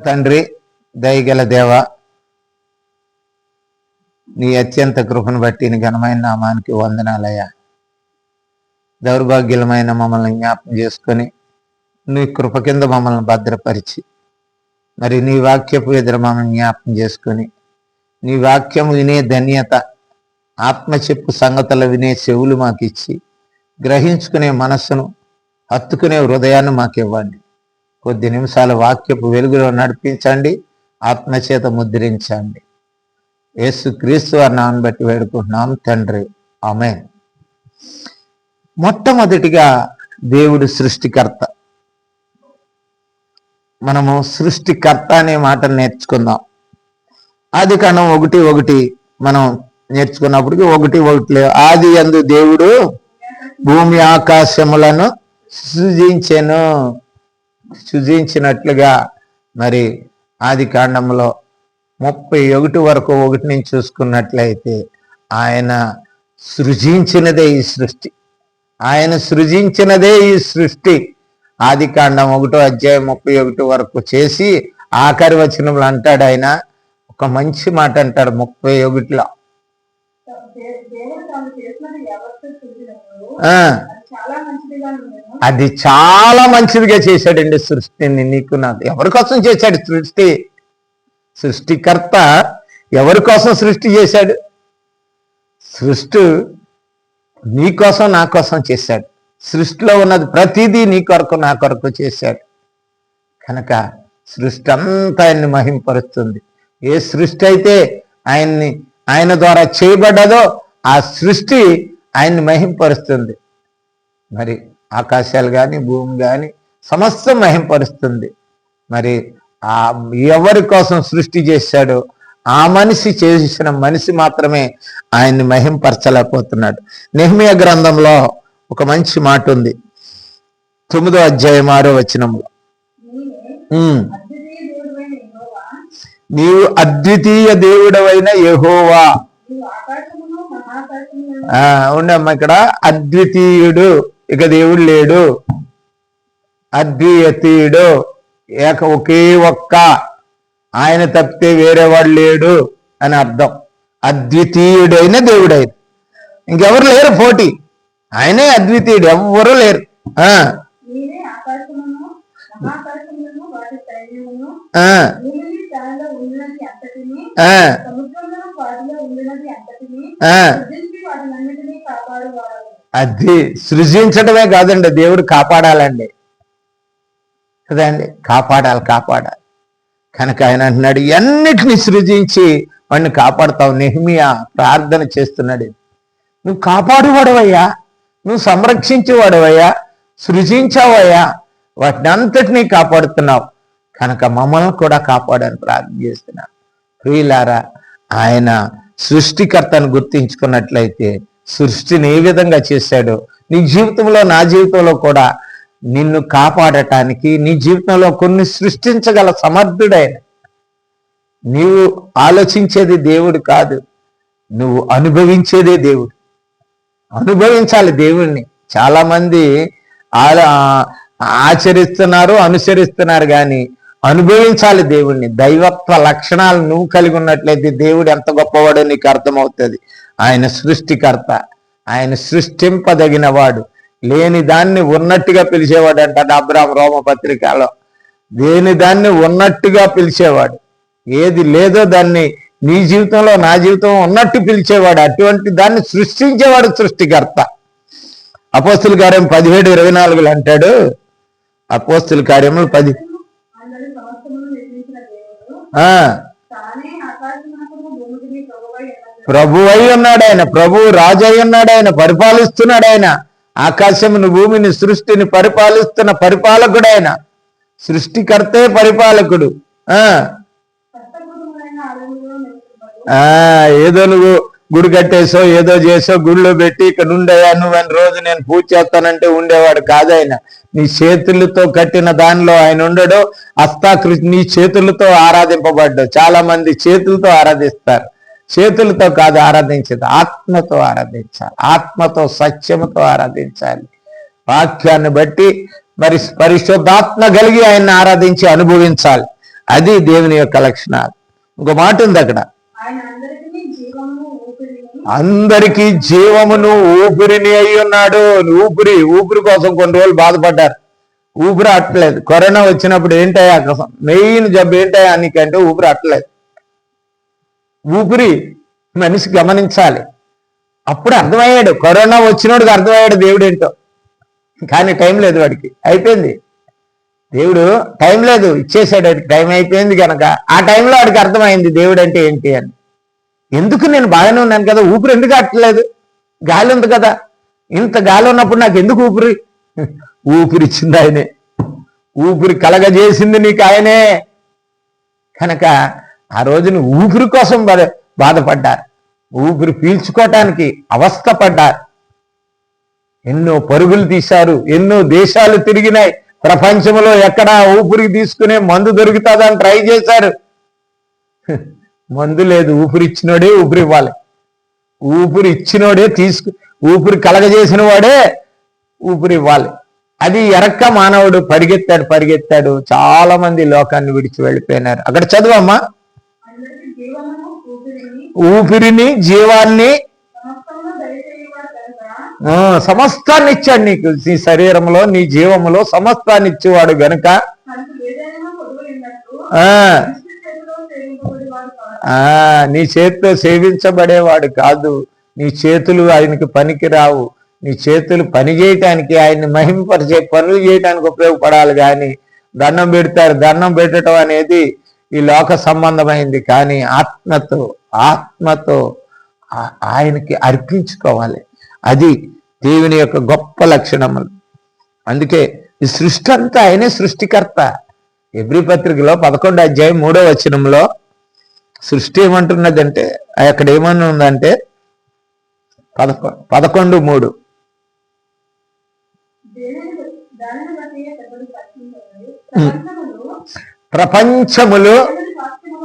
తండ్రి దయగల దేవ నీ అత్యంత కృపను బట్టి నీ ఘనమైన నామానికి వందనాలయ్యా. దౌర్భాగ్యులమైన మమ్మల్ని జ్ఞాపకం చేసుకొని నీ కృప కింద మమ్మల్ని భద్రపరిచి మరి నీ వాక్యపు ఎదురు మమ్మల్ని జ్ఞాపం చేసుకొని నీ వాక్యము వినే ధన్యత ఆత్మ చెప్పు సంగతులు వినే చెవులు మాకు ఇచ్చి గ్రహించుకునే మనస్సును హత్తుకునే హృదయాన్ని మాకు ఇవ్వండి కొద్ది నిమిషాల వాక్యపు వెలుగులో నడిపించండి ఆత్మచేత ముద్రించండి. యేసు క్రీస్తు అన్నాన్ని బట్టి వేడుకుంటున్నాం తండ్రి. ఆమె మొట్టమొదటిగా దేవుడు సృష్టికర్త. మనము సృష్టికర్త అనే మాట నేర్చుకుందాం. ఆది కాండం ఒకటి ఒకటి మనం నేర్చుకున్నప్పటికీ ఒకటి ఒకటి లేదు ఆది అందు దేవుడు భూమి ఆకాశములను సృజించెను. సృజించినట్లుగా మరి ఆది కాండంలో ముప్పై ఒకటి వరకు ఒకటి నుంచి చూసుకున్నట్లయితే ఆయన సృజించినదే ఈ సృష్టి. ఆయన సృజించినదే ఈ సృష్టి. ఆది కాండం ఒకటో అధ్యాయం ముప్పై ఒకటి వరకు చేసి ఆఖరి వచనంలో అంటాడు ఆయన ఒక మంచి మాట అంటాడు ముప్పై ఒకటిలో. అది చాలా మంచిదిగా అది చాలా మంచిదిగా చేశాడండి సృష్టిని. నీకు నాకు ఎవరి కోసం చేశాడు సృష్టి? సృష్టికర్త ఎవరి కోసం సృష్టి చేశాడు? సృష్టి నీ కోసం నా కోసం చేశాడు. సృష్టిలో ఉన్నది ప్రతిదీ నీ కొరకు నా కొరకు చేశాడు. కనుక సృష్టి అంతా ఆయన్ని మహింపరుస్తుంది. ఏ సృష్టి అయితే ఆయన్ని ఆయన ద్వారా చేయబడ్డదో ఆ సృష్టి ఆయన్ని మహింపరుస్తుంది. మరి ఆకాశాలు కానీ భూమి కానీ సమస్తం మహింపరుస్తుంది. మరి ఆ ఎవరి కోసం సృష్టి చేశాడో ఆ మనిషి చేసిన మనిషి మాత్రమే ఆయన్ని మహింపరచలేకపోతున్నాడు. నెహ్మియ గ్రంథంలో ఒక మంచి మాట ఉంది. తొమ్మిదో అధ్యాయం ఆరో వచనంలో నీవు అద్వితీయ దేవుడవైన యెహోవా. ఉండమ్మా ఇక్కడ అద్వితీయుడు. ఇక దేవుడు లేడు. అద్వితీయుడు ఏక ఒకే ఒక్క. ఆయన తప్పితే వేరేవాడు లేడు అని అర్థం. అద్వితీయుడైన దేవుడైన. ఇంకెవరు లేరు పోటీ. ఆయనే అద్వితీయుడు. ఎవ్వరు లేరు. అది సృజించడమే కాదండి దేవుడు కాపాడాలండి. కదండి? కాపాడాలి కాపాడాలి. కనుక ఆయన అంటున్నాడు అన్నిటిని సృజించి వాడిని కాపాడుతావు? నెహ్మియా ప్రార్థన చేస్తున్నాడు. నువ్వు కాపాడువాడవయ్యా నువ్వు సంరక్షించేవాడవయ్యా సృజించావయ్యా వాటిని అంతటినీ కాపాడుతున్నావు. కనుక మమ్మల్ని కూడా కాపాడని ప్రార్థన చేస్తున్నాను ప్రియులారా ఆయన సృష్టికర్తను గుర్తించుకున్నట్లయితే సృష్టిని ఏ విధంగా చేశాడో నీ జీవితంలో నా జీవితంలో కూడా నిన్ను కాపాడటానికి నీ జీవితంలో కొన్ని సృష్టించగల సమర్థుడైన నీవు ఆలోచించేది దేవుడు కాదు. నువ్వు అనుభవించేదే దేవుడు. అనుభవించాలి దేవుణ్ణి. చాలా మంది ఆ- ఆచరిస్తున్నారు అనుసరిస్తున్నారు కానీ అనుభవించాలి దేవుణ్ణి. దైవత్వ లక్షణాలు నువ్వు కలిగి ఉన్నట్లయితే దేవుడు ఎంత గొప్పవాడో నీకు అర్థమవుతుంది. ఆయన సృష్టికర్త ఆయన సృష్టింపదగిన వాడు లేని దాన్ని ఉన్నట్టుగా పిలిచేవాడు అంటాడు అబ్రామ్ రోమ పత్రికలో. లేని దాన్ని ఉన్నట్టుగా పిలిచేవాడు. ఏది లేదో దాన్ని నీ జీవితంలో నా జీవితం ఉన్నట్టు పిలిచేవాడు. అటువంటి దాన్ని సృష్టించేవాడు సృష్టికర్త. అపోస్తుల గారేం పదిహేడు ఇరవై నాలుగులు అంటాడు అపోస్తుల కార్యములు పది. ప్రభువై ప్రభు అయి ఉన్నాడు. ఆయన ప్రభు రాజు అయి ఉన్నాడు ఆయన పరిపాలిస్తున్నాడు ఆయన. ఆకాశమును భూమిని సృష్టిని పరిపాలిస్తున్న పరిపాలకుడు ఆయన సృష్టికర్తే పరిపాలకుడు. ఆ. ఏదో నువ్వు గుడి కట్టేసో ఏదో చేసో గుడిలో పెట్టి ఇక్కడ ఉండేవా నువ్వని రోజు నేను పూజ చేస్తానంటే ఉండేవాడు కాదు ఆయన నీ చేతులతో కట్టిన దానిలో ఆయన ఉండడు. హస్తాకృ నీ చేతులతో ఆరాధింపబడ్డాడు. చాలా మంది చేతులతో ఆరాధిస్తారు. చేతులతో కాదు ఆరాధించేది. ఆత్మతో ఆరాధించాలి. ఆత్మతో సత్యముతో ఆరాధించాలి. వాక్యాన్ని బట్టి మరి పరిశుద్ధాత్మ కలిగి ఆయన్ని ఆరాధించి అనుభవించాలి. అది దేవుని యొక్క లక్షణాలు. ఇంకో మాట ఉంది అక్కడ. అందరికీ జీవమును ఊపిరిని అయి ఉన్నాడు. ఊపిరి ఊపిరి కోసం కొన్ని రోజులు బాధపడ్డారు. ఊపిరి అట్టలేదు. కరోనా వచ్చినప్పుడు ఏంటయ్యా అసలు? మెయిన్ జబ్బు ఏంటయ్యా నీకంటే ఊపిరి అట్టలేదు. ఊపిరి మనిషి గమనించాలి. అప్పుడు అర్థమయ్యాడు. కరోనా వచ్చినోడికి అర్థమయ్యాడు దేవుడు ఏంటో. కానీ టైం లేదు వాడికి. అయిపోయింది. దేవుడు టైం లేదు. ఇచ్చేసాడు. టైం అయిపోయింది కనుక ఆ టైంలో వాడికి అర్థమైంది దేవుడు అంటే ఏంటి అని. ఎందుకు నేను బాగానే ఉన్నాను కదా? ఊపిరి ఎందుకు అట్టలేదు గాలి ఉంది కదా? ఇంత గాలి ఉన్నప్పుడు నాకు ఎందుకు ఊపిరి? ఊపిరి ఇచ్చింది ఆయనే. ఊపిరి కలగజేసింది నీకు ఆయనే. కనుక ఆ రోజున ఊపిరి కోసం బాధ బాధపడ్డారు. ఊపిరి పీల్చుకోవటానికి అవస్థపడ్డారు. ఎన్నో పరుగులు తీశారు ఎన్నో దేశాలు తిరిగినాయి. ప్రపంచంలో ఎక్కడ ఊపిరికి తీసుకునే మందు దొరుకుతుందని ట్రై చేశారు. మందు లేదు. ఊపిరి ఇచ్చినోడే ఊపిరి ఇవ్వాలి ఊపిరి ఇచ్చినోడే తీసుకు ఊపిరి కలగజేసిన వాడే ఊపిరి ఇవ్వాలి అది ఎరక్క మానవుడు పరిగెత్తాడు పరిగెత్తాడు. చాలా మంది లోకాన్ని విడిచి వెళ్ళిపోయినారు. అక్కడ చదువమ్మా. అమ్మా ఊపిరిని జీవాన్ని సమస్తాన్ని ఇచ్చాడు నీకు. నీ శరీరంలో నీ జీవములో సమస్తాన్ని ఇచ్చేవాడు గనుక ఆ నీ చేతితో సేవించబడేవాడు కాదు. నీ చేతులు ఆయనకి పనికి రావు నీ చేతులు పని చేయటానికి ఆయన్ని మహింపరిచే పనులు చేయటానికి ఉపయోగపడాలి కానీ దండం పెడతారు. దండం పెట్టడం అనేది ఈ లోక సంబంధమైంది కానీ ఆత్మతో ఆత్మతో ఆయనకి అర్పించుకోవాలి. అది దేవుని యొక్క గొప్ప లక్షణములు. అందుకే ఈ సృష్టి అంతా ఆయనే సృష్టికర్త. ఎబ్రి పత్రికలో పదకొండు అధ్యాయం మూడో వచనంలో సృష్టి ఏమంటున్నదంటే అక్కడ ఏమని ఉందంటే పదకొ పదకొండు మూడు. ప్రపంచములో ప్రపంచములు దేవుని వాక్యము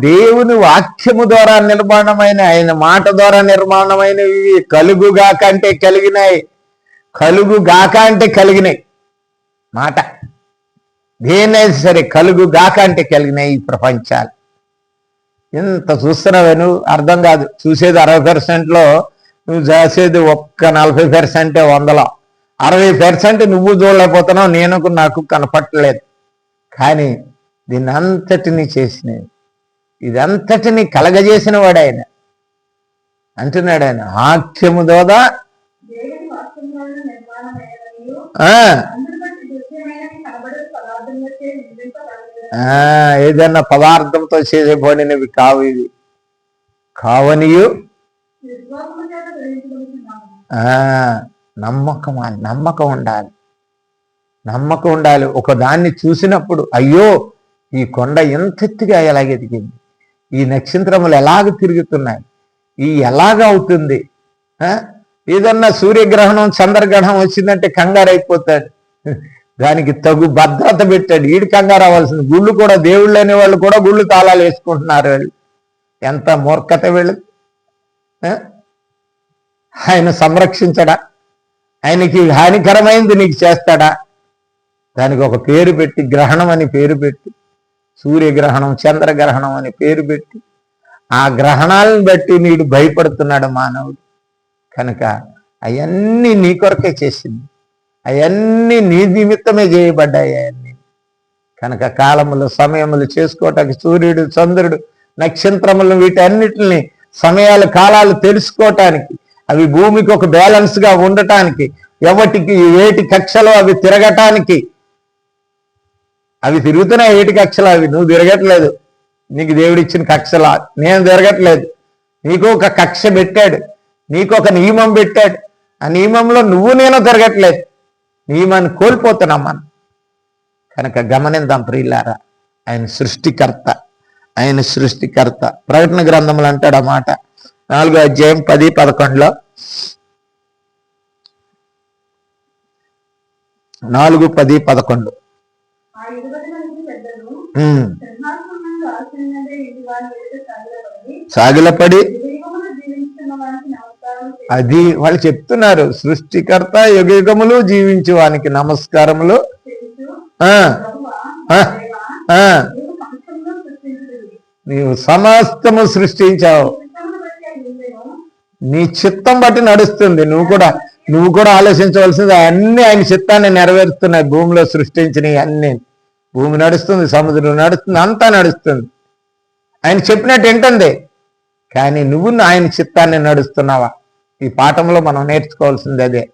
దేవుని వాక్యము ద్వారా నిర్మాణమైన ఆయన మాట ద్వారా నిర్మాణమైనవి కలుగుగాక అంటే కలిగినాయి. కలుగుగాక అంటే కలిగినాయి. మాట. దేనైనా సరే కలుగుగాక అంటే కలిగినాయి ఈ ప్రపంచాలు. ఎంత చూస్తున్నావే నువ్వు? అర్థం కాదు. చూసేది అరవై పర్సెంట్లో నువ్వు చేసేది ఒక్క నలభై పర్సెంటే వందలో. అరవై పర్సెంట్ నువ్వు చూడలేకపోతున్నావు నేను నాకు కనపట్టలేదు. కానీ దీన్ని అంతటిని చేసినది ఇదంతటిని కలగజేసిన వాడు ఆయన. అంటున్నాడు ఆయన వాక్యము దోదా ఏదైనా ఆ, ఏదన్నా పదార్థంతో చేసే కావు ఇవి కావనియు? నమ్మకం నమ్మకం ఉండాలి. నమ్మకం ఉండాలి. ఒక దాన్ని చూసినప్పుడు అయ్యో ఈ కొండ ఎంత ఎత్తుగా ఎలాగ ఎదిగింది? ఈ నక్షత్రములు ఎలాగ తిరుగుతున్నాయి? ఈ ఎలాగ అవుతుంది? ఆ? ఏదన్నా సూర్యగ్రహణం చంద్రగ్రహణం వచ్చిందంటే కంగారు అయిపోతాడు దానికి తగు భద్రత పెట్టాడు. ఈడు కంగారు అవ్వాల్సింది. గుళ్ళు కూడా దేవుళ్ళు అనే వాళ్ళు కూడా గుళ్ళు తాళాలు వేసుకుంటున్నారు వీళ్ళు. ఎంత మూర్ఖత వీళ్ళు ఆయన సంరక్షించడా? ఆయనకి హానికరమైంది నీకు చేస్తాడా? దానికి ఒక పేరు పెట్టి గ్రహణం అని పేరు పెట్టి సూర్యగ్రహణం చంద్రగ్రహణం అని పేరు పెట్టి ఆ గ్రహణాలను బట్టి నీడు భయపడుతున్నాడు మానవుడు. కనుక అవన్నీ నీ కొరకే చేసింది. అవన్నీ నీ నిమిత్తమే చేయబడ్డాయి అవన్నీ. కనుక కాలములు సమయములు చేసుకోవటానికి సూర్యుడు చంద్రుడు నక్షత్రములు వీటన్నిటిని సమయాలు కాలాలు తెలుసుకోవటానికి అవి భూమికి ఒక బ్యాలెన్స్గా ఉండటానికి ఎవటికి ఏటి కక్షలో అవి తిరగటానికి అవి తిరుగుతున్నాయి ఏటి కక్షలు అవి? నువ్వు తిరగట్లేదు. నీకు దేవుడిచ్చిన కక్షలా? నేను తిరగట్లేదు. నీకు ఒక కక్ష పెట్టాడు. నీకు ఒక నియమం పెట్టాడు. ఆ నియమంలో నువ్వు నేను తిరగట్లేదు. నియమాన్ని కోల్పోతున్నాం మనం. కనుక గమనిద్దాం ప్రియులారా ఆయన సృష్టికర్త ఆయన సృష్టికర్త. ప్రకటన గ్రంథములు అంటాడు ఆ మాట. నాలుగో అధ్యాయం పది పదకొండులో నాలుగు పది పదకొండు. సాగిలపడి అది వాళ్ళు చెప్తున్నారు సృష్టికర్త యుగయుగములు జీవించు వానికి నమస్కారములు. ఆ ఆ. నీవు సమస్తము సృష్టించావు. నీ చిత్తం బట్టి నడుస్తుంది నువ్వు కూడా నువ్వు కూడా ఆలోచించవలసింది అన్ని ఆయన చిత్తాన్ని నెరవేరుస్తున్నాయి భూమిలో సృష్టించినవి అన్ని. భూమి నడుస్తుంది సముద్రం నడుస్తుంది అంతా నడుస్తుంది. ఆయన చెప్పినట్టు ఏంటంది కానీ నువ్వు ఆయన చిత్తాన్ని నడుస్తున్నావా? ఈ పాఠంలో మనం నేర్చుకోవాల్సింది అదే.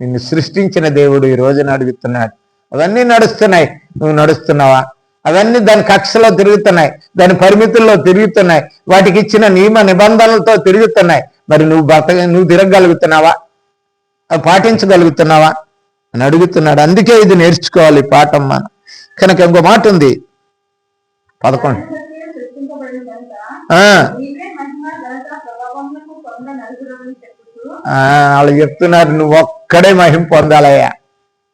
నిన్ను సృష్టించిన దేవుడు ఈ రోజున అడుగుతున్నాడు. అవన్నీ నడుస్తున్నాయి. నువ్వు నడుస్తున్నావా? అవన్నీ దాని కక్షలో తిరుగుతున్నాయి. దాని పరిమితుల్లో తిరుగుతున్నాయి. వాటికి ఇచ్చిన నియమ నిబంధనలతో తిరుగుతున్నాయి. మరి నువ్వు బతక నువ్వు తిరగగలుగుతున్నావా? అవి పాటించగలుగుతున్నావా? అని అడుగుతున్నాడు. అందుకే ఇది నేర్చుకోవాలి పాఠం మనం. కనుక ఇంకో మాట ఉంది. పదకొండు. వాళ్ళు చెప్తున్నారు నువ్వు ఒక్కడే మహిమ పొందాలయ్యా.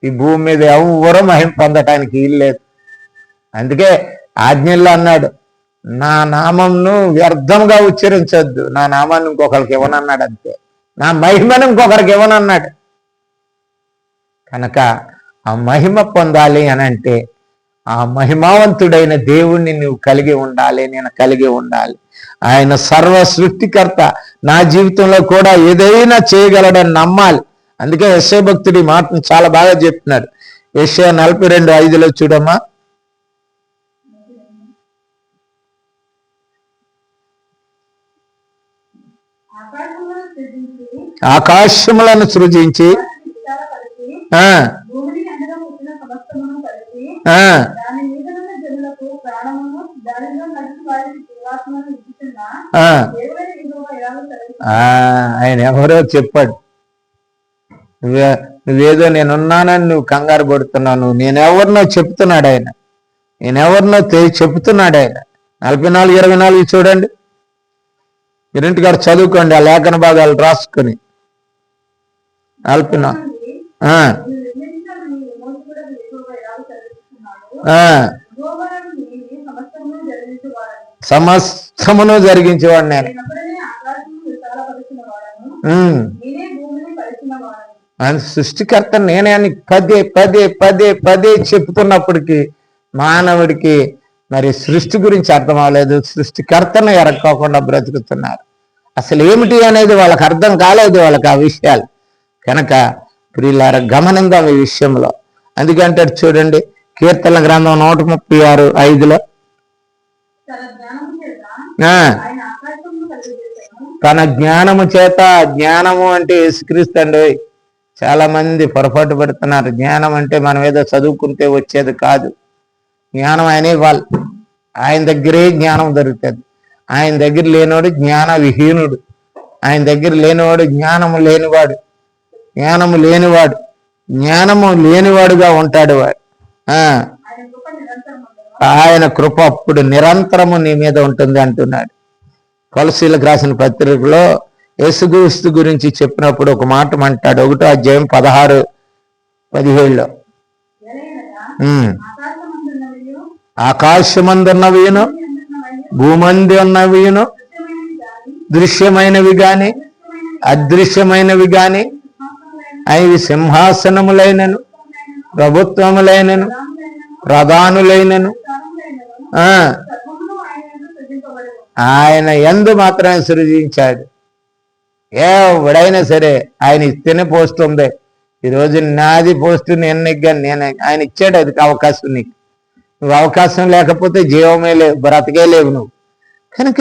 ఈ భూమి మీద ఎవరు మహిమ పొందటానికి వీలు లేదు. అందుకే ఆజ్ఞల్లో అన్నాడు నా నామంను వ్యర్థంగా ఉచ్చరించొద్దు. నా నామాన్ని ఇంకొకరికి ఇవ్వనన్నాడు అంతే. నా మహిమను ఇంకొకరికి ఇవ్వనన్నాడు. కనుక ఆ మహిమ పొందాలి అని అంటే ఆ మహిమావంతుడైన దేవుణ్ణి నువ్వు కలిగి ఉండాలి నేను కలిగి ఉండాలి. ఆయన సర్వ సృష్టికర్త. నా జీవితంలో కూడా ఏదైనా చేయగలడని నమ్మాలి. అందుకే యశయ భక్తుడి మాటను చాలా బాగా చెప్తున్నారు యశయ నలభై రెండు ఐదులో చూడమ్మా. ఆకాశములను సృజించి ఆ దాని ఆయన ఎవరో చెప్పాడు. నువ్వే నువ్వేదో నేనున్నానని నువ్వు కంగారు పడుతున్నావు నేనెవరినో చెప్తున్నాడు ఆయన. నేనెవరినో తె- చెప్తున్నాడు ఆయన. నలభై నాలుగు ఇరవై నాలుగు చూడండి. మీరింటి గారు చదువుకోండి ఆ లేఖన భాగాలు రాసుకొని. నలభై నాలుగు సమస్తమును జరిగించేవాడు నేను. ఆయన సృష్టికర్త నేనే అని పదే పదే పదే పదే చెప్తున్నప్పటికీ మానవుడికి మరి సృష్టి గురించి అర్థం అవ్వలేదు. సృష్టికర్తను ఎరక్కోకుండా బ్రతుకుతున్నారు. అసలు ఏమిటి అనేది వాళ్ళకి అర్థం కాలేదు వాళ్ళకి ఆ విషయాలు. కనుక ప్రియులార గమనిందాం ఈ విషయంలో. అందుకంటే చూడండి కీర్తన గ్రంథం నూట ముప్పై ఆరు ఐదులో తన జ్ఞానము చేత ఆ, ఆయన ఆకాశమును కలిగజేశాను తన జ్ఞానము చేత జ్ఞానము అంటే యేసుక్రీస్తండి చాలా మంది పొరపాటు పడుతున్నారు. జ్ఞానం అంటే మనం ఏదో చదువుకుంటే వచ్చేది కాదు. జ్ఞానం అనే వాళ్ళు ఆయన దగ్గరే జ్ఞానం దొరుకుతుంది. ఆయన దగ్గర లేనివాడు జ్ఞాన విహీనుడు ఆయన దగ్గర లేనివాడు జ్ఞానము లేనివాడు. జ్ఞానము లేనివాడు. జ్ఞానము లేనివాడుగా ఉంటాడు వాడు. ఆ. ఆయన కృప అప్పుడు నిరంతరము నీ మీద ఉంటుంది అంటున్నాడు. కొలసీలకు రాసిన పత్రికలో యేసుక్రీస్తు గురించి చెప్పినప్పుడు ఒక మాట అంటాడు. ఒకటో అధ్యాయం పదహారు పదిహేడులో. ఎలయనగా ఉమ్. భూమంది ఉన్న దృశ్యమైనవి దృశ్యమైనవి గాని అదృశ్యమైనవి గాని అవి సింహాసనములైనను ప్రభుత్వములైనను ప్రధానులైనను. ఆ. ఆయన ఆయన ఎందు మాత్రమే సృజించాడు. ఎవడైనా సరే ఆయన ఇస్తేనే పోస్ట్ ఉంది. ఈరోజు నాది పోస్ట్ నేను నెగ్గాను నేను ఆయన ఇచ్చాడు అది అవకాశం నీకు. నువ్వు అవకాశం లేకపోతే జీవమే లేవు బ్రతకే లేవు నువ్వు. కనుక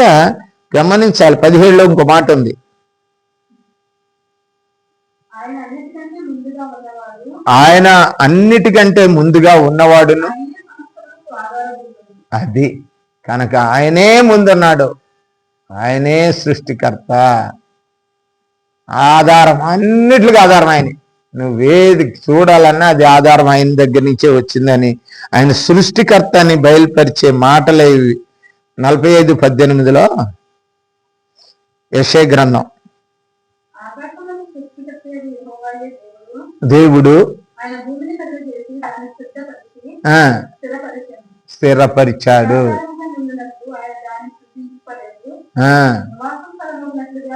గమనించాలి పదిహేడులో ఇంకో మాట ఉంది ఆయన అన్నిటికంటే ముందుగా ఉన్నవాడు ఆయన అన్నిటికంటే ముందుగా ఉన్నవాడును? అది. కనుక ఆయనే ముందున్నాడు. ఆయనే సృష్టికర్త. ఆధారం అన్నిటికి ఆధారం ఆయన. నువ్వేది చూడాలన్నా అది ఆధారం ఆయన దగ్గర నుంచే వచ్చిందని ఆయన సృష్టికర్త అని బయలుపరిచే మాటలే ఇవి. నలభై ఐదు పద్దెనిమిదిలో యశే గ్రంథం ఆకాశములను సృష్టికర్తయగు యెహోవాయే దేవుడు దేవుడు ఆయన భూమిని కలుగజేసి దాన్ని సిద్ధపరిచి ఆ స్థిరపరిచాను స్థిరపరిచాడు ఆకాశముగా నుండినట్టు ఆయన దాన్ని సృజింపలేదు ఆ నివాసం కలగనట్లుగా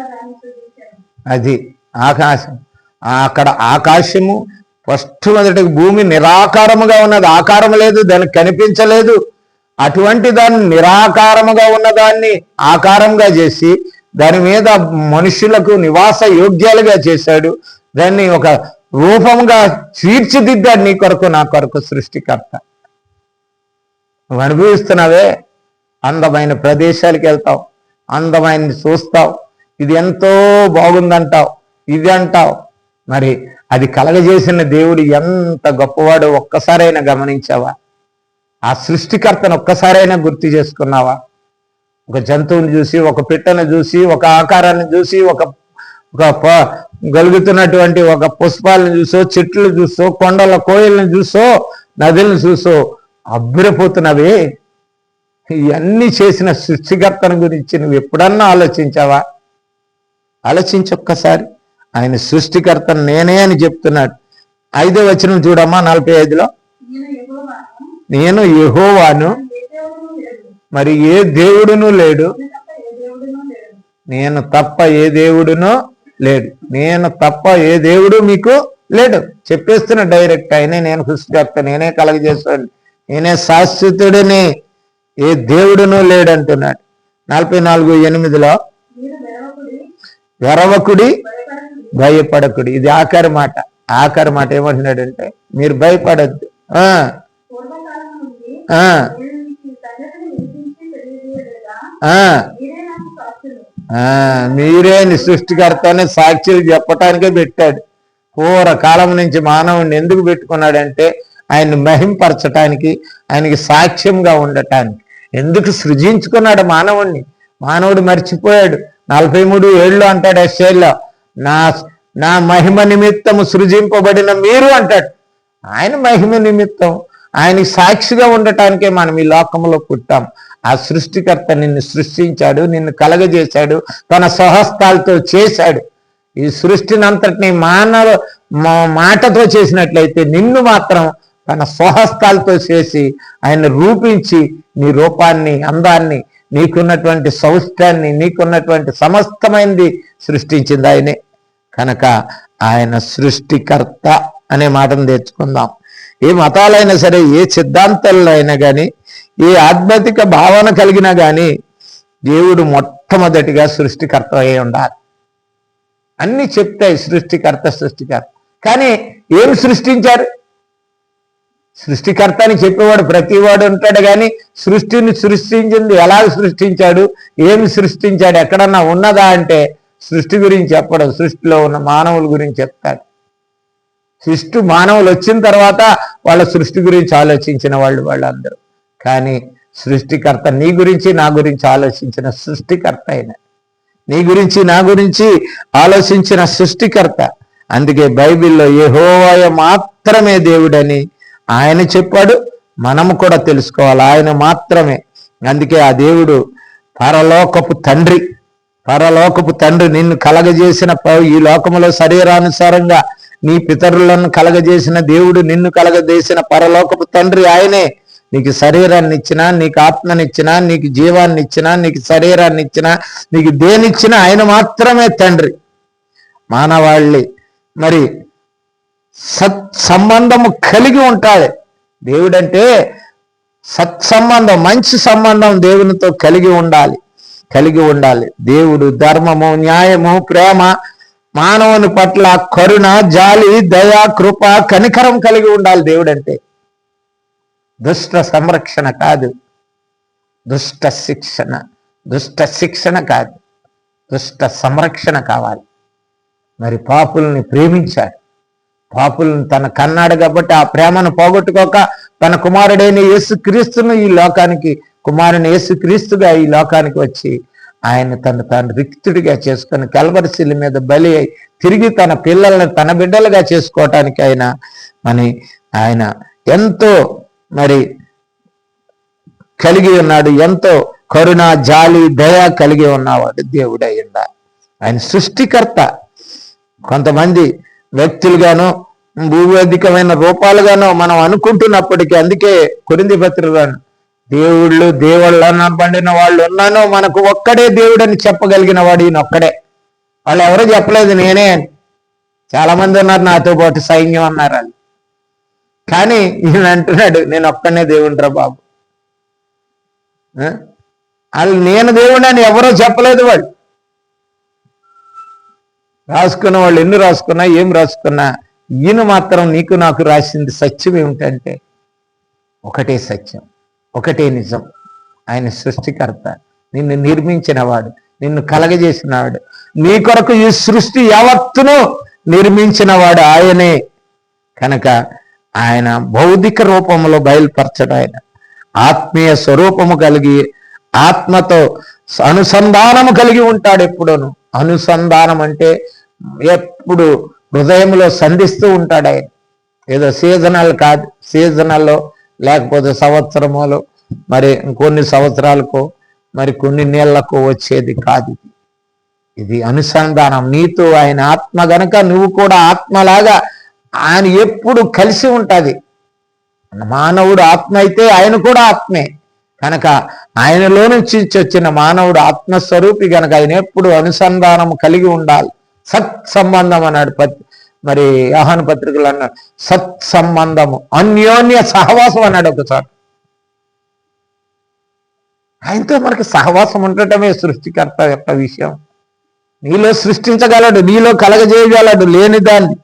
దాన్ని సృజించాను అది ఆకాశం. అక్కడ ఆకాశము ఫస్ట్ మొదటి భూమి నిరాకారముగా ఉన్నది. ఆకారం లేదు దానికి కనిపించలేదు. అటువంటి దాన్ని నిరాకారముగా ఉన్నదాన్ని ఆకారంగా చేసి దాని మీద మనుషులకు నివాస యోగ్యాలుగా చేశాడు. దాన్ని ఒక రూపంగా తీర్చిదిద్దాడు నీ కొరకు నా కొరకు సృష్టికర్త. నువ్వు అనుభవిస్తున్నావే అందమైన ప్రదేశాలకు వెళ్తావు. అందమైన చూస్తావు. ఇది ఎంతో బాగుందంటావు. ఇది అంటావు. మరి అది కలగజేసిన దేవుడు ఎంత గొప్పవాడు ఒక్కసారైనా గమనించావా? ఆ సృష్టికర్తను ఒక్కసారైనా గుర్తు చేసుకున్నావా? ఒక జంతువుని చూసి ఒక పిట్టను చూసి ఒక ఆకారాన్ని చూసి ఒక ఒక ప- గలుగుతున్నటువంటి ఒక పుష్పాలను చూసో చెట్లు చూసో కొండల కోయలను చూసో నదులను చూసో అబ్బిరపోతున్నవే. ఇవన్నీ చేసిన సృష్టికర్తను గురించి నువ్వు ఎప్పుడన్నా ఆలోచించావా? ఆలోచించొక్కసారి ఆయన సృష్టికర్తను నేనే అని చెప్తున్నాడు. ఐదో వచనం చూడమ్మా నలభై ఐదులో. నేను యహోవాను మరి ఏ దేవుడును లేడు. నేను తప్ప ఏ దేవుడునో లేదు. నేను తప్ప ఏ దేవుడు మీకు లేడు. చెప్పేస్తున్న డైరెక్ట్ ఆయనే. నేను సృష్టికర్త. నేనే కలగజేస్తాను నేనే శాశ్వతుడిని. ఏ దేవుడునూ లేడు అంటున్నాడు నలభై నాలుగు ఎనిమిదిలో మీరు వెరవకుడి భయపడకుడి. భయపడకుడి ఇది ఆఖరి మాట. ఆఖరి మాట ఏమంటున్నాడంటే మీరు భయపడద్దు. ఆ. మీరే సాక్షులు ఆ సృష్టికర్తని సాక్షులు చెప్పటానికే పెట్టాడు. పూర్వ కాలం నుంచి మానవుడిని ఎందుకు పెట్టుకున్నాడంటే ఆయన్ని మహింపరచటానికి ఆయనకి సాక్ష్యంగా ఉండటానికి. ఎందుకు సృజించుకున్నాడు మానవుణ్ణి? మానవుడు మర్చిపోయాడు. నలభై మూడు ఏళ్ళు అంటాడు ఎస్ఏల్లో నా నా మహిమ నిమిత్తము సృజింపబడిన మీరు అంటాడు. ఆయన మహిమ నిమిత్తం ఆయనకి సాక్షిగా ఉండటానికే మనం ఈ లోకంలో పుట్టాం. ఆ సృష్టికర్త నిన్ను సృష్టించాడు నిన్ను కలగజేశాడు తన స్వహస్తాలతో చేశాడు. ఈ సృష్టిని అంతటిని మానవ మాటతో చేసినట్లయితే నిన్ను మాత్రం తన స్వహస్తాలతో చేసి ఆయన రూపించి నీ రూపాన్ని అందాన్ని నీకున్నటువంటి సౌష్ఠాన్ని నీకున్నటువంటి సమస్తమైనది సృష్టించింది ఆయనే. కనుక ఆయన సృష్టికర్త అనే మాటను తెచ్చుకుందాం ఏ మతాలైనా సరే ఏ సిద్ధాంతాల్లో అయినా కానీ ఏ ఆధ్యాత్మిక భావన కలిగినా కానీ దేవుడు మొట్టమొదటిగా సృష్టికర్త అయి ఉండాలి. అన్ని చెప్తాయి సృష్టికర్త సృష్టికర్త. కానీ ఏం సృష్టించారు? సృష్టికర్త అని చెప్పేవాడు ప్రతివాడు ఉంటాడు కానీ సృష్టిని సృష్టించింది ఎలా సృష్టించాడు? ఏం సృష్టించాడు? ఎక్కడన్నా ఉన్నదా అంటే సృష్టి గురించి చెప్పడం సృష్టిలో ఉన్న మానవుల గురించి చెప్తాడు. సృష్టి మానవులు వచ్చిన తర్వాత వాళ్ళ సృష్టి గురించి ఆలోచించిన వాళ్ళు వాళ్ళందరూ. కానీ సృష్టికర్త నీ గురించి నా గురించి ఆలోచించిన సృష్టికర్త అయిన నీ గురించి నా గురించి ఆలోచించిన సృష్టికర్త. అందుకే బైబిల్లో యహోవాయ మాత్రమే దేవుడని ఆయన చెప్పాడు. మనము కూడా తెలుసుకోవాలి ఆయన మాత్రమే. అందుకే ఆ దేవుడు పరలోకపు తండ్రి పరలోకపు తండ్రి నిన్ను కలగజేసిన ప- ఈ లోకములో శరీరానుసారంగా నీ పితరులను కలగజేసిన దేవుడు నిన్ను కలగజేసిన పరలోకపు తండ్రి ఆయనే. నీకు శరీరాన్ని ఇచ్చినా నీకు ఆత్మనిచ్చినా నీకు జీవాన్ని ఇచ్చినా నీకు శరీరాన్ని ఇచ్చినా నీకు దేనిచ్చినా ఆయన మాత్రమే తండ్రి. మానవాళ్ళి. మరి సత్ సంబంధము కలిగి ఉంటాడు. దేవుడంటే సత్సంబంధం మంచి సంబంధం దేవునితో కలిగి ఉండాలి. కలిగి ఉండాలి. దేవుడు ధర్మము న్యాయము ప్రేమ మానవుని పట్ల కరుణ జాలి దయ కృప కనికరం కలిగి ఉండాలి దేవుడంటే. దుష్ట సంరక్షణ కాదు. దుష్ట శిక్షణ. దుష్ట శిక్షణ కాదు. దుష్ట సంరక్షణ కావాలి. మరి పాపుల్ని ప్రేమించాడు పాపులను తన కన్నాడు కాబట్టి ఆ ప్రేమను పోగొట్టుకోక తన కుమారుడైన యేసుక్రీస్తును ఈ లోకానికి కుమారుని యేసుక్రీస్తుగా ఈ లోకానికి వచ్చి ఆయన తను తాను రిక్తుడిగా చేసుకుని కలవరిశిల మీద బలి అయి తిరిగి తన పిల్లల్ని తన బిడ్డలుగా చేసుకోవటానికి ఆయన అని ఆయన ఎంతో మరి కలిగి ఉన్నాడు. ఎంతో కరుణ జాలి దయ కలిగి ఉన్నవాడు దేవుడు ఉండాలి ఆయన సృష్టికర్త. కొంతమంది వ్యక్తులుగాను భూవేదికమైన రూపాలుగాను మనం అనుకుంటున్నప్పటికీ అందుకే కొరింది పత్రికను దేవుళ్ళు దేవుళ్ళు అనబడిన వాళ్ళు ఉన్నాను మనకు ఒక్కడే దేవుడని చెప్పగలిగిన వాడు ఈయన ఒక్కడే వాళ్ళు ఎవరో చెప్పలేదు నేనే చాలా మంది ఉన్నారు నాతో పాటు సైన్యం అన్నారు వాళ్ళు కానీ ఈయన అంటున్నాడు నేను ఒక్కనే దేవుండ్రా బాబు. ఆ? వాళ్ళు నేను దేవుడు అని ఎవరో చెప్పలేదు వాళ్ళు రాసుకున్న వాళ్ళు ఎన్ని రాసుకున్నా ఏం రాసుకున్నా ఈయన మాత్రం నీకు నాకు రాసింది సత్యం ఏమిటంటే ఒకటే సత్యం ఒకటే నిజం. ఆయన సృష్టికర్త నిన్ను నిర్మించినవాడు నిన్ను కలగజేసినవాడు నీ కొరకు ఈ సృష్టి యావత్తును నిర్మించినవాడు ఆయనే. కనుక ఆయన భౌతిక రూపంలో బయలుపరచడు ఆయన. ఆత్మీయ స్వరూపము కలిగి ఆత్మతో అనుసంధానము కలిగి ఉంటాడు ఎప్పుడూను. అనుసంధానం అంటే ఎప్పుడు హృదయంలో సంధిస్తూ ఉంటాడు ఆయన. ఏదో సీజనల్ కాదు సీజనల్లో లేకపోతే సంవత్సరములు మరి కొన్ని సంవత్సరాలకు మరి కొన్ని నెలలకు వచ్చేది కాదు ఇది. ఇది అనుసంధానం. నీతో ఆయన ఆత్మ గనక నువ్వు కూడా ఆత్మలాగా ఆయన ఎప్పుడు కలిసి ఉంటుంది. మానవుడు ఆత్మ అయితే ఆయన కూడా ఆత్మే. కనుక ఆయనలో నుంచి వచ్చిన మానవుడు ఆత్మస్వరూపి గనక ఆయన ఎప్పుడు అనుసంధానం కలిగి ఉండాలి. సత్ సంబంధం అన్నాడు మరి ఆహ్వాన పత్రికలు అన్నాడు. సత్ సంబంధము అన్యోన్య సహవాసం అన్నాడు ఒకసారి. ఆయనతో మనకి సహవాసం ఉండటమే సృష్టికర్త యొక్క విషయం. నీలో సృష్టించగలడు నీలో కలగజేయగలడు లేని దాన్ని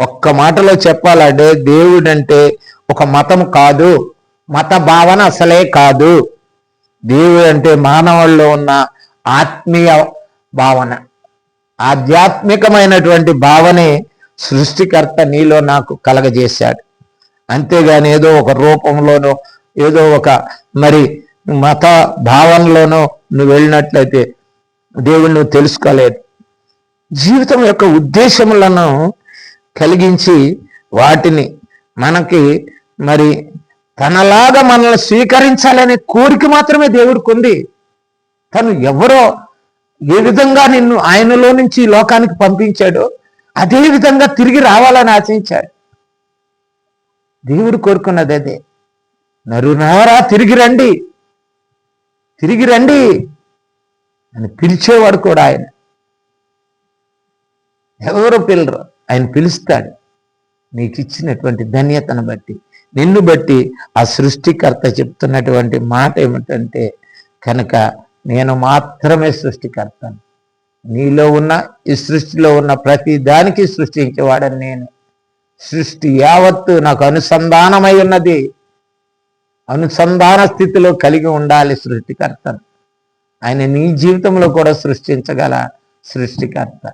ఒక్క మాటలో చెప్పాలంటే దేవుడంటే ఒక మతం కాదు మత భావన అసలే కాదు. దేవుడు అంటే మానవుల్లో ఉన్న ఆత్మీయ భావన. ఆధ్యాత్మికమైనటువంటి భావనే సృష్టికర్త నీలో నాకు కలగజేశాడు. అంతేగాని ఏదో ఒక రూపంలోనో ఏదో ఒక మరి మత భావనలోనో నువ్వు వెళ్ళినట్లయితే దేవుడు నువ్వు తెలుసుకోలేదు. జీవితం యొక్క ఉద్దేశములను కలిగించి వాటిని మనకి మరి తనలాగా మనల్ని స్వీకరించాలనే కోరిక మాత్రమే దేవుడికి ఉంది తను ఎవరో ఏ విధంగా నిన్ను ఆయనలో నుంచి ఈ లోకానికి పంపించాడో అదే విధంగా తిరిగి రావాలని ఆశించాడు. దేవుడు కోరుకున్నది అదే. నరునారా తిరిగి రండి. తిరిగి రండి అని పిలిచేవాడు కూడా ఆయన. ఎవరు పిల్లరు ఆయన పిలుస్తాడు. నీకు ఇచ్చినటువంటి ధన్యతను బట్టి నిన్ను బట్టి ఆ సృష్టికర్త చెప్తున్నటువంటి మాట ఏమిటంటే కనుక నేను మాత్రమే సృష్టికర్తను. నీలో ఉన్న ఈ సృష్టిలో ఉన్న ప్రతి దానికి సృష్టించేవాడని నేను. సృష్టి యావత్తు నాకు అనుసంధానమై ఉన్నది. అనుసంధాన స్థితిలో కలిగి ఉండాలి సృష్టికర్తను. ఆయన నీ జీవితంలో కూడా సృష్టించగల సృష్టికర్త.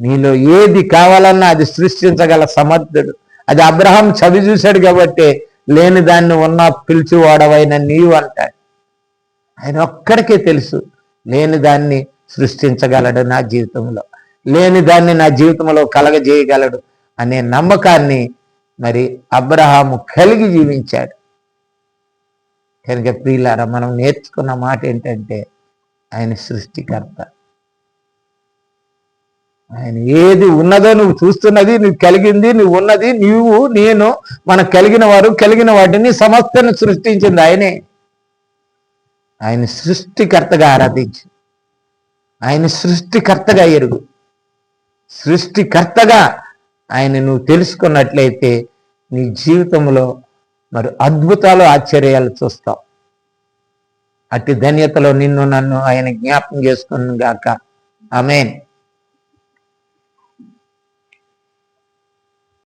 నీలో ఏది కావాలన్నా అది సృష్టించగల సమర్థుడు. అది అబ్రహాం చవి చూశాడు కాబట్టి లేని దాన్ని ఉన్న పిలిచివాడవైన నీవు అంటాడు. ఆయన ఒక్కడికే తెలుసు లేని దాన్ని సృష్టించగలడు నా జీవితంలో లేని దాన్ని నా జీవితంలో కలగజేయగలడు అనే నమ్మకాన్ని మరి అబ్రహాము కలిగి జీవించాడు. కనుక ప్రియులారా మనం నేర్చుకున్న మాట ఏంటంటే ఆయన సృష్టికర్త. ఆయన ఏది ఉన్నదో నువ్వు చూస్తున్నది నువ్వు కలిగింది నువ్వు ఉన్నది నీవు నేను మనకు కలిగిన వారు కలిగిన వాటిని సమస్తను సృష్టించింది ఆయనే. ఆయన సృష్టికర్తగా ఆరాధించు ఆయన సృష్టికర్తగా ఎరుగు. సృష్టికర్తగా ఆయన నువ్వు తెలుసుకున్నట్లయితే నీ జీవితంలో మరి అద్భుతాలు ఆశ్చర్యాలు చూస్తావు. అట్టి ధన్యతలో నిన్ను నన్ను ఆయన జ్ఞాపం చేసుకుని గాక ఆమెన్.